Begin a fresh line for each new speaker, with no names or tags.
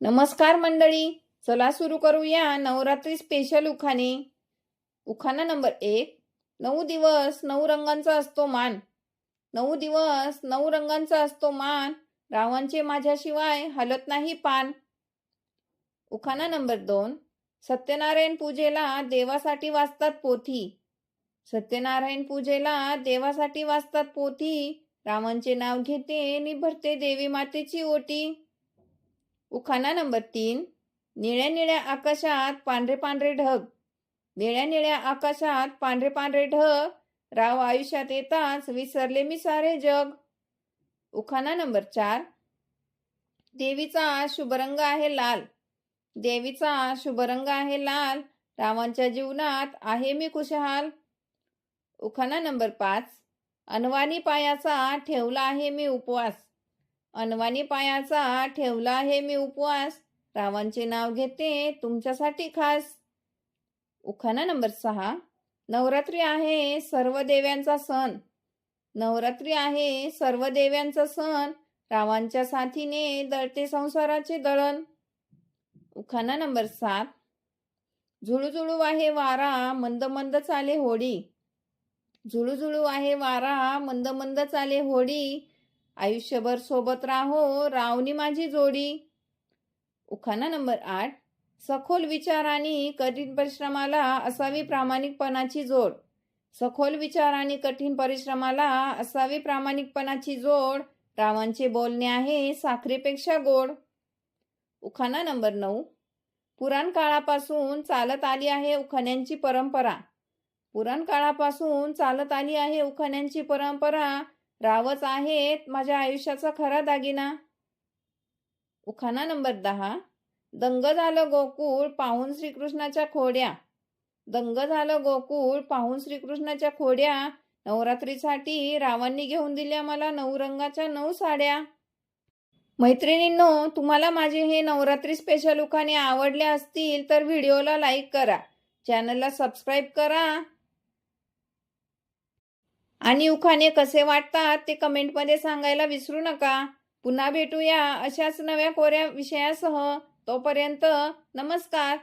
नमस्कार मंडळी. चला सुरू करूया नवरात्री स्पेशल उखाणे. उखाणा नंबर एक. नऊ दिवस नऊ रंगांचा असतो मान. नऊ दिवस नऊ रंगांचा असतो मान. रावांचे माझ्याशिवाय हलत नाही पान. उखाणा नंबर दोन. सत्यनारायण पूजेला देवासाठी वाचतात पोथी. सत्यनारायण पूजेला देवासाठी वाचतात पोथी. रामांचे नाव घेते निभरते देवी मातेची ओटी. उखाणा नंबर तीन निळ्या निळ्या आकाशात पांढरे पांढरे ढग. निळ्या निळ्या आकाशात पांढरे पांढरे ढग. राव आयुष्यात येताच विसरले मी सारे जग. उखाणा नंबर चार देवीचा शुभरंग आहे लाल. देवीचा शुभरंग आहे लाल. रावांच्या जीवनात आहे मी खुशहाल. उखाणा नंबर पाच अनवानी पायाचा ठेवला आहे मी उपवास. अनवाणी पायाचा ठेवला आहे मी उपवास. रावांचे नाव घेते तुमच्यासाठी खास. उखाणा नंबर सहा. नवरात्री आहे सर्व देव्यांचा सण. नवरात्री आहे सर्व देव्यांचा सण. रावांच्या साथीने दळते संसाराचे दळण. उखाणा नंबर सात. झुळूझुळू आहे वारा मंद मंद चाले होडी. झुळूझुळू आहे वारा मंद मंद चाले होडी. आयुष्यभर सोबत राहो रावणी माझी जोडी. उखाणा नंबर आठ. सखोल विचार आणि कठीण परिश्रमाला असावी प्रामाणिकपणाची जोड. सखोल विचार आणि कठीण परिश्रमाला असावी प्रामाणिकपणाची जोड. रावांचे बोलणे आहे साखरेपेक्षा गोड. उखाणा नंबर नऊ. पुराण काळापासून चालत आली आहे उखाण्यांची परंपरा. पुराण काळापासून चालत आली आहे उखाण्यांची परंपरा रावच आहेत माझ्या आयुष्याचा खरा दागिना. उखाणा नंबर दहा. दंग झालं गोकुळ पाहून श्रीकृष्णाच्या खोड्या. दंग झालं गोकुळ पाहून श्रीकृष्णाच्या खोड्या. नवरात्रीसाठी रावांनी घेऊन दिल्या मला नऊ रंगाच्या नऊ साड्या. मैत्रिणींनो तुम्हाला माझे हे नवरात्री स्पेशल उखाणे आवडले असतील तर व्हिडिओला लाईक करा. चॅनलला सबस्क्राईब करा. आणि उखाणे कसे वाटतात ते कमेंटमध्ये सांगायला विसरू नका. पुन्हा भेटूया अशाच नव्या कोऱ्या विषयासह. तोपर्यंत नमस्कार.